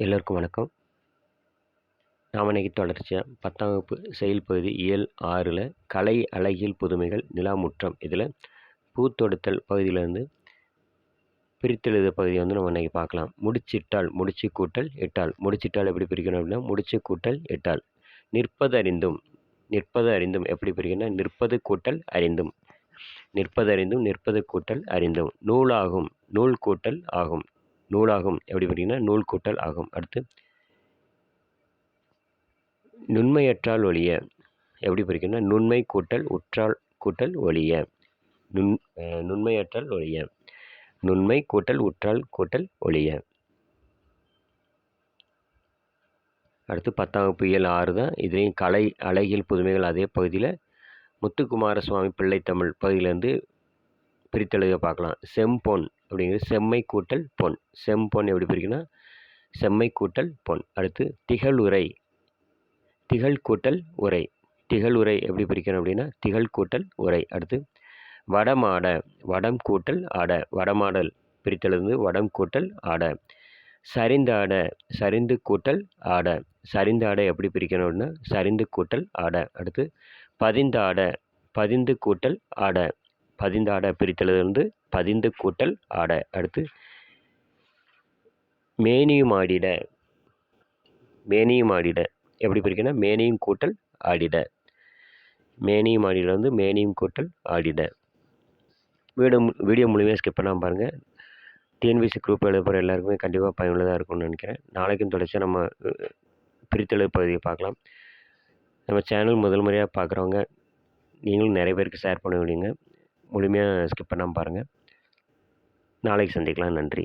எல்லோருக்கும் வணக்கம். நாம் இன்னைக்கு தொடர்ச்சியாக பத்தாம் வகுப்பு செயல் பகுதி இயல் ஆறில் கலை அழகியல் புதுமைகள் நிலாமுற்றம் இதில் பூத்தொடுத்தல் பகுதியிலேருந்து பிரித்தெழுத பகுதியை வந்து நம்ம இன்றைக்கி பார்க்கலாம். முடிச்சிட்டால் முடிச்சு கூட்டல் எட்டால். முடிச்சிட்டால் எப்படி பிரிக்கணும் அப்படின்னா முடிச்சு கூட்டல் எட்டால். நிற்பது அறிந்தும் நிற்பது அறிந்தும் எப்படி பிரிக்கணும்னா நிற்பது கூட்டல் அறிந்தும். நிற்பது அறிந்தும் நிற்பது கூட்டல் அறிந்தும். நூலாகும் நூல் கூட்டல் ஆகும். நூலாகும். எப்படி பார்த்தீங்கன்னா நூல் கூட்டல் ஆகும். அடுத்து நுண்மையற்றால் ஒழிய எப்படி பிரிக்கணும்னா நுண்மை கூட்டல் உற்றால் கூட்டல் ஒழிய. நுண் நுண்மையற்றால் ஒழிய. நுண்மை கூட்டல் உற்றால் கூட்டல் ஒழிய. அடுத்து பத்தாம் வகுப்பு இயல் ஆறு தான். இதுலேயும் கலை அழகியல் புதுமைகள் அதே பகுதியில் முத்துக்குமார சுவாமி பிள்ளை தமிழ் பகுதியிலேருந்து பிரித்தெழுத பார்க்கலாம். செம்பொன் அப்படிங்கிறது செம்மை கூட்டல் பொன். செம்பொன் எப்படி பிரிக்கணும் செம்மை கூட்டல் பொன். அடுத்து திகழுரை திகழ் கூட்டல் உரை. திகழ் உரை எப்படி பிரிக்கணும் அப்படின்னா திகழ் கூட்டல் உரை. அடுத்து வடமாட. வடம் கூட்டல் ஆட வடமாடல் பிரித்தெழுந்து வடம் கூட்டல் ஆட சரிந்தாட சரிந்து கூட்டல் ஆட சரிந்தாட எப்படி பிரிக்கணும் அப்படின்னா சரிந்து கூட்டல் ஆட அடுத்து பதிந்தாட பதிந்து கூட்டல் ஆட பதிந்து ஆட பிரித்தலிருந்து பதிந்து கூட்டல் ஆட. அடுத்து மேனியும் ஆடிட. மேனியும் ஆடிட. எப்படி பிரிக்கணும்? மேனியும் கூட்டல் ஆடிட. மேனியும் ஆடிட வந்து மேனியும் கூட்டல் ஆடிட. வீடியோ வீடியோ மூலியமாக ஸ்கிப் பண்ணாமல் பாருங்கள் டிஎன்பிசி குரூப் எழுதுகிற எல்லாருக்குமே கண்டிப்பாக பயனுள்ளதாக இருக்கும்னு நினைக்கிறேன். நாளைக்கும் தொடர்ச்சியாக நம்ம அஹ், பிரித்தெழுது பகுதியை பார்க்கலாம். நம்ம சேனல் முதல் முறையாக பார்க்குறவங்க நீங்களும் நிறைய பேருக்கு ஷேர் பண்ண விடுங்க. முழுமையாக ஸ்கிப் பண்ணாமல் பாருங்கள் நாளைக்கு சந்திக்கலாம். நன்றி.